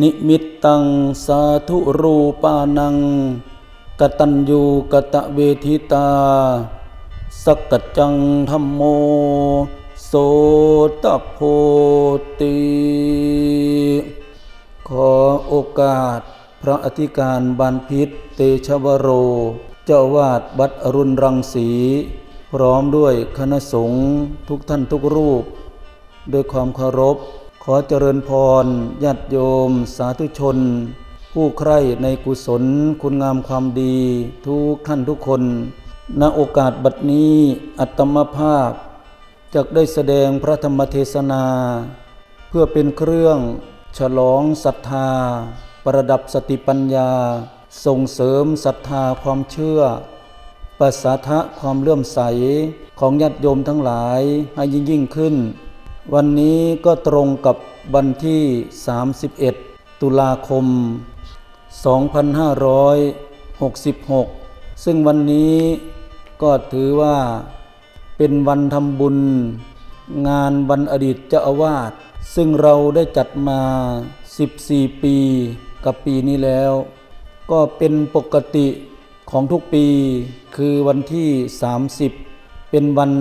นิมิตตังสาธุรูปานัง กตัญญูกตเวทิตา สกัจังธรรมโม โสตโพติ ขอโอกาสพระอธิการบานพิษเตชวโร เจ้าวาดวัดอรุณรังสี พร้อมด้วยคณะสงฆ์ทุกท่านทุกรูป ด้วยความเคารพ ขอเจริญพรญาติโยม สาธุชน ผู้ใคร่ในกุศลคุณงามความดี ทุกท่านทุกคน ณโอกาสบัดนี้อัตมภาพจะได้แสดงพระธรรมเทศนา เพื่อเป็นเครื่องฉลองศรัทธา ประดับสติปัญญา ส่งเสริมศรัทธาความเชื่อประสาทะความเลื่อมใสของญาติโยมทั้งหลายให้ยิ่งยิ่งขึ้น วันนี้ก็ตรงกับวันที่ 31 ตุลาคม 2566 ซึ่งวันนี้ก็ถือว่าเป็นวันทำบุญ งานวันอดีตเจ้าอาวาส ซึ่งเราได้จัดมา 14 ปีกับปีนี้แล้ว ก็เป็นปกติของทุกปีคือวันที่ 30 เป็นวัน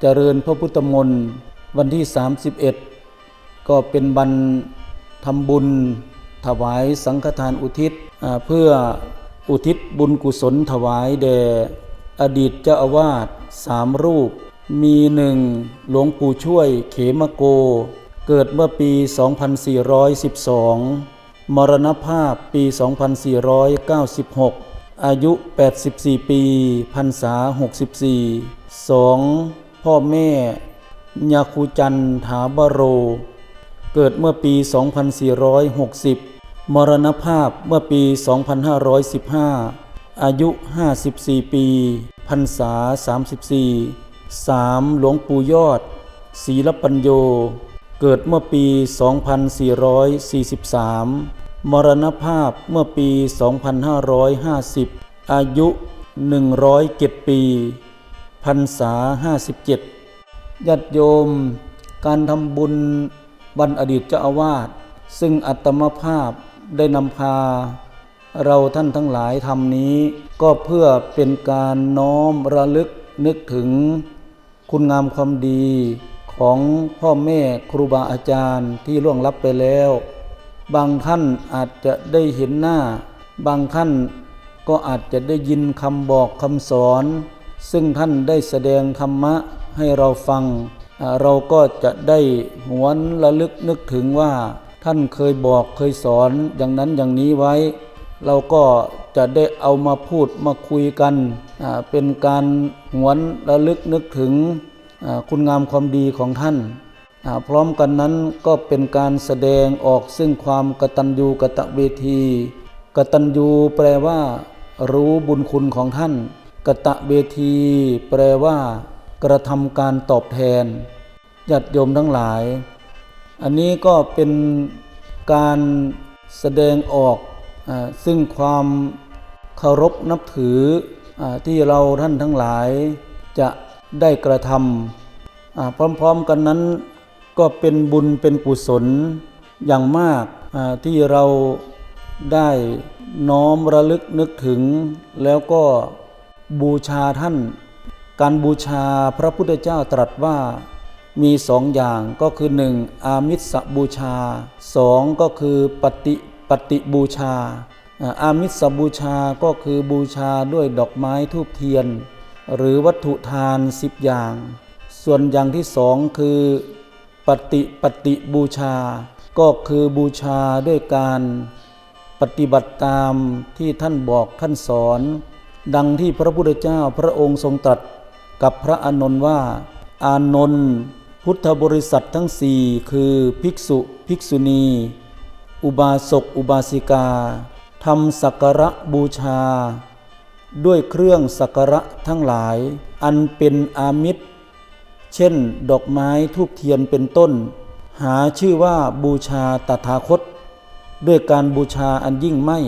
เจริญพระพุทธมนต์ วันที่ 31 ก็เป็นวันทำบุญถวายสังฆทานอุทิศเพื่ออุทิศบุญกุศลถวายแด่อดีตเจ้าอาวาสสามรูป มีหนึ่งหลวงปู่ช่วยเขมโก เกิดเมื่อปี 2412 มรณภาพปี 2496 อายุ 84 ปีพรรษา 64 2. พ่อแม่ ยาคูจันถาบโร เกิดเมื่อปี 2460 มรณภาพเมื่อปี 2515 อายุ 54 ปีพรรษา 34 3. หลวงปู่ยอดศีลปัญโย เกิดเมื่อปี 2443 มรณภาพเมื่อปี 2550 อายุ 107 ปีพรรษา 57 ญาติโยม การทำบุญวันอดีตเจ้าอาวาสซึ่งอัตมภาพได้นำพา เราท่านทั้งหลายทำนี้ ก็เพื่อเป็นการน้อมระลึกนึกถึง คุณงามความดีของพ่อแม่ครูบาอาจารย์ที่ล่วงลับไปแล้ว บางท่านอาจจะได้เห็นหน้า บางท่านก็อาจจะได้ยินคำบอกคำสอน ซึ่งท่านได้แสดงธรรมะ ให้เราฟัง เราก็จะได้หวนระลึกนึกถึงว่า ท่านเคยบอกเคยสอนอย่างนั้นอย่างนี้ไว้ เราก็จะได้เอามาพูดมาคุยกัน เป็นการหวนระลึกนึกถึงคุณงามความดีของท่าน พร้อมกันนั้นก็เป็นการแสดงออกซึ่งความกตัญญูกตะเวที กตัญญูแปลว่า รู้บุญคุณของท่านกตะเวที แปลว่า กระทำการตอบแทนญาติโยมทั้งหลาย อันนี้ก็เป็นการแสดงออกอซึ่งความเคารพนับถืออที่เราท่านทั้งหลายจะได้กระทำอ่าพร้อมๆกันนั้นก็เป็นบุญเป็นกุศลอย่างมากที่เราได้น้อมระลึกนึกถึง แล้วก็บูชาท่าน การบูชาพระพุทธเจ้าตรัสว่ามีสองอย่างก็คือหนึ่งอามิสบูชาสองก็คือปฏิปฏิบูชาอาอามิสบูชาก็คือบูชาด้วยดอกไม้ทูบเทียน หรือวัตถุทานสิบอย่าง ส่วนอย่างที่สองคือปฏิปฏิบูชา ก็คือบูชาด้วยการปฏิบัติตามที่ท่านบอกท่านสอน ดังที่พระพุทธเจ้าพระองค์ทรงตรัส กับพระอานนท์ว่า อานนท์พุทธบริษัททั้งสี่คือภิกษุภิกษุณี อุบาสกอุบาสิกาทำสักการะบูชา ด้วยเครื่องสักการะทั้งหลาย อันเป็นอามิตร เช่น ดอกไม้ทูบเทียนเป็นต้น หาชื่อว่าบูชาตถาคต ด้วยการบูชาอันยิ่งไม่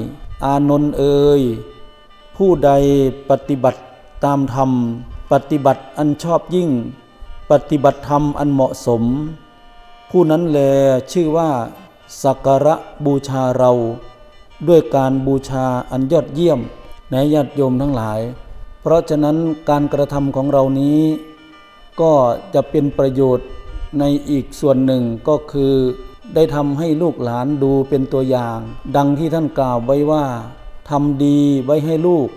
อานนท์เอ่ยผู้ใดปฏิบัติตามธรรม ปฏิบัติอันชอบยิ่ง ปฏิบัติธรรมอันเหมาะสม ผู้นั้นแลชื่อว่า สักการะบูชาเรา ด้วยการบูชาอันยอดเยี่ยมในญาติโยมทั้งหลาย เพราะฉะนั้นการกระทำของเรานี้ ก็จะเป็นประโยชน์ในอีกส่วนหนึ่งก็คือ ได้ทำให้ลูกหลานดูเป็นตัวอย่าง ดังที่ท่านกล่าวไว้ว่าทำดีไว้ให้ลูก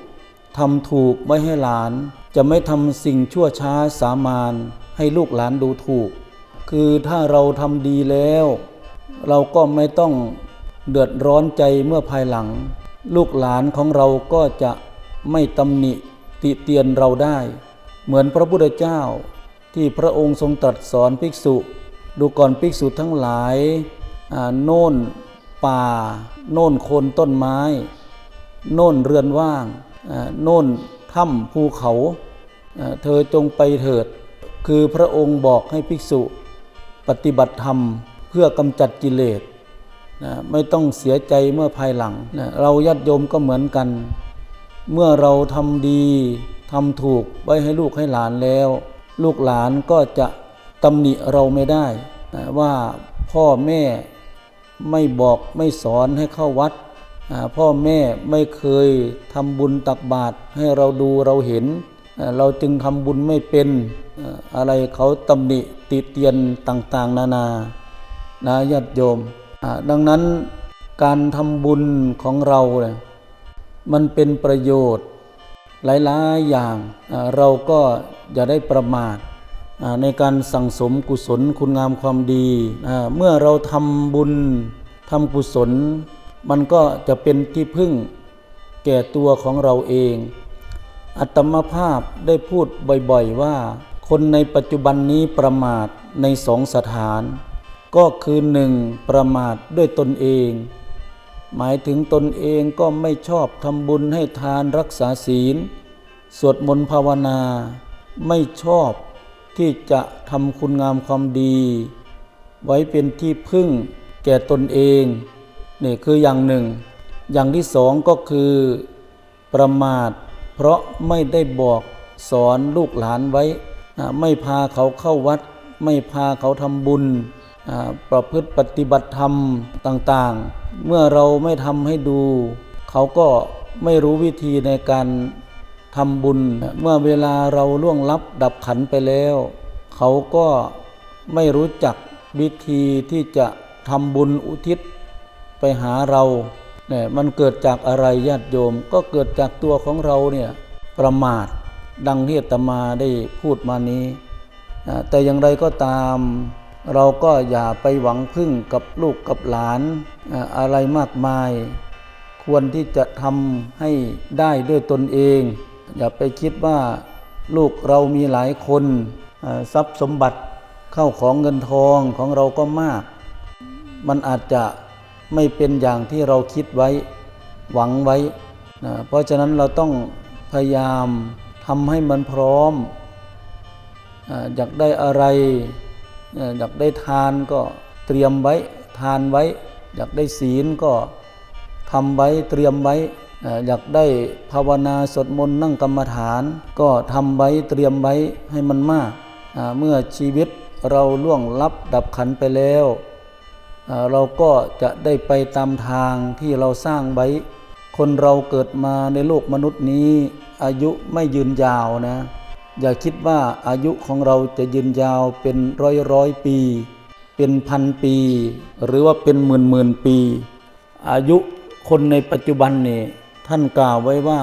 ทำถูกไว้ให้หลาน จะไม่ทำสิ่งชั่วช้าสามานให้ลูกหลานดูถูก คือถ้าเราทำดีแล้ว เราก็ไม่ต้องเดือดร้อนใจเมื่อภายหลัง ลูกหลานของเราก็จะไม่ตำหนิติเตียนเราได้ เหมือนพระพุทธเจ้า ที่พระองค์ทรงตรัสสอนภิกษุ ดูก่อนภิกษุทั้งหลายโน่นป่า โน่นโคนต้นไม้ โน่นเรือนว่างโน่นถ้ำภูเขา เธอจงไปเถิด คือพระองค์บอกให้ภิกษุ ปฏิบัติธรรมเพื่อกำจัดกิเลสนะไม่ต้องเสียใจเมื่อภายหลังนะเราญาติโยมก็เหมือนกัน เมื่อเราทำดีทำถูกไว้ให้ลูกให้หลานแล้ว ลูกหลานก็จะตำหนิเราไม่ได้นะว่าพ่อแม่ไม่บอกไม่สอนให้เข้าวัด พ่อแม่ไม่เคยทำบุญตักบาตรให้เราดูเราเห็น เราจึงทำบุญไม่เป็นอะไรเขาตำหนิติเตียนต่างๆ นานานะญาติโยม ดังนั้นการทำบุญของเราเนี่ยมันเป็นประโยชน์หลายๆอย่างเราก็อย่าได้ประมาทในการสั่งสมกุศลคุณงามความดี เมื่อเราทำบุญทำกุศล มันก็จะเป็นที่พึ่งแก่ตัวของเราเอง อัตมภาพได้พูดบ่อยๆว่า คนในปัจจุบันนี้ประมาทในสองสถาน ก็คือหนึ่งประมาทด้วยตนเอง หมายถึงตนเองก็ไม่ชอบทำบุญให้ทานรักษาศีล สวดมนต์ภาวนา ไม่ชอบที่จะทำคุณงามความดี ไว้เป็นที่พึ่งแก่ตนเองนี่คืออย่างหนึ่ง อย่างที่สองก็คือประมาท เพราะไม่ได้บอกสอนลูกหลานไว้ ไม่พาเขาเข้าวัด ไม่พาเขาทำบุญ ประพฤติปฏิบัติธรรมต่างๆ เมื่อเราไม่ทำให้ดู เขาก็ไม่รู้วิธีในการทำบุญ เมื่อเวลาเราล่วงลับดับขันไปแล้ว เขาก็ไม่รู้จักวิธีที่จะทำบุญอุทิศไปหาเรา เนี่ยมันเกิดจากอะไรญาติโยม ก็เกิดจากตัวของเราเนี่ยประมาทดังที่ตมาได้พูดมานี้ แต่อย่างไรก็ตาม เราก็อย่าไปหวังพึ่งกับลูกกับหลานอะไรมากมาย ควรที่จะทำให้ได้ด้วยตนเอง อย่าไปคิดว่าลูกเรามีหลายคนทรัพย์สมบัติเข้าของเงินทองของเราก็มาก มันอาจจะ ไม่เป็นอย่างที่เราคิดไว้หวังไว้นะเพราะฉะนั้นเราต้องพยายามทำให้มันพร้อม อยากได้อะไร อยากได้ทานก็เตรียมไว้ทานไว้ อยากได้ศีลก็ทำไว้เตรียมไว้ อยากได้ภาวนาสวดมนต์นั่งกรรมฐาน ก็ทำไว้เตรียมไว้ให้มันมาก เมื่อชีวิตเราล่วงลับดับขันไปแล้ว เราก็จะได้ไปตามทางที่เราสร้างไว้ คนเราเกิดมาในโลกมนุษย์นี้ อายุไม่ยืนยาวนะ อย่าคิดว่าอายุของเราจะยืนยาวเป็นร้อยร้อยปี เป็นพันปี หรือว่าเป็นหมื่นหมื่นปี อายุคนในปัจจุบันนี่ท่านกล่าวไว้ว่า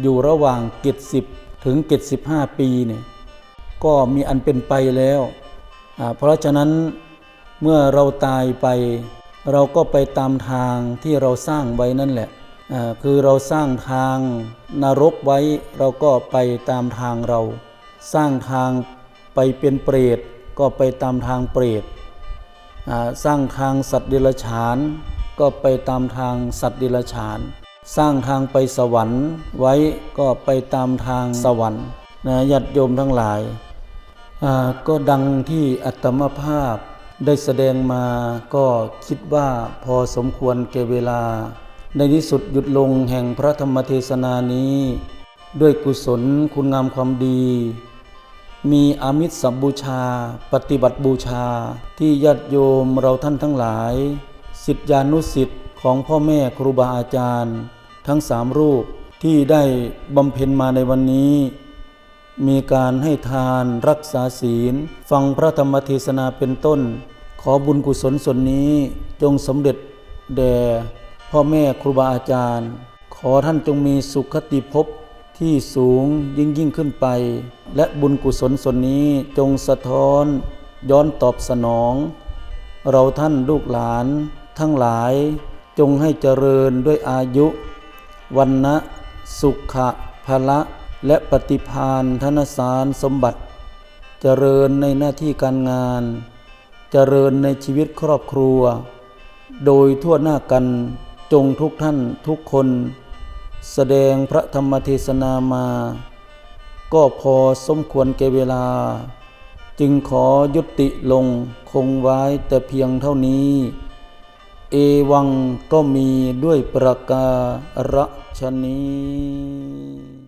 อยู่ระหว่างเกตสิบถึงเกตสิบห้าปีเนี่ยก็มีอันเป็นไปแล้ว เพราะฉะนั้น เมื่อเราตายไป เราก็ไปตามทางที่เราสร้างไว้นั่นแหละคือเราสร้างทางนรกไว้ เราก็ไปตามทางเรา สร้างทางไปเป็นเปรตก็ไปตามทางเปรตสร้างทางสัตว์เดรัจฉาน ก็ไปตามทางสัตว์ดิลฉาน สร้างทางไปสวรรค์ไว้ก็ไปตามทางสวรรค์นะญาติโยมทั้งหลายก็ดังที่อัตมภาพ ได้แสดงมาก็คิดว่าพอสมควรแก่เวลา ในที่สุดหยุดลงแห่งพระธรรมเทศนานี้ ด้วยกุศลคุณงามความดี มีอามิตรสัมบูชา ปฏิบัติบูชาที่ญาติโยมเราท่านทั้งหลาย สิทธิานุสิทธิ์ของพ่อแม่ครูบาอาจารย์ ทั้งสามรูปที่ได้บำเพ็ญมาในวันนี้มีการให้ทานรักษาศีล ฟังพระธรรมเทศนาเป็นต้น ขอบุญกุศลส่วนนี้จงสำเร็จแด่พ่อแม่ครูบาอาจารย์ ขอท่านจงมีสุขติภพที่สูงยิ่งยิ่งขึ้นไป และบุญกุศลส่วนนี้จงสะท้อนย้อนตอบสนอง เราท่านลูกหลานทั้งหลายจงให้เจริญด้วยอายุ วันนะสุขะภละและปฏิพานธนสารสมบัติ เจริญในหน้าที่การงาน เจริญในชีวิตครอบครัว โดยทั่วหน้ากันจงทุกท่านทุกคน แสดงพระธรรมเทศนามา ก็พอสมควรแก่เวลา จึงขอยุติลงคงไว้แต่เพียงเท่านี้ เอวังก็มีด้วยประการฉนี้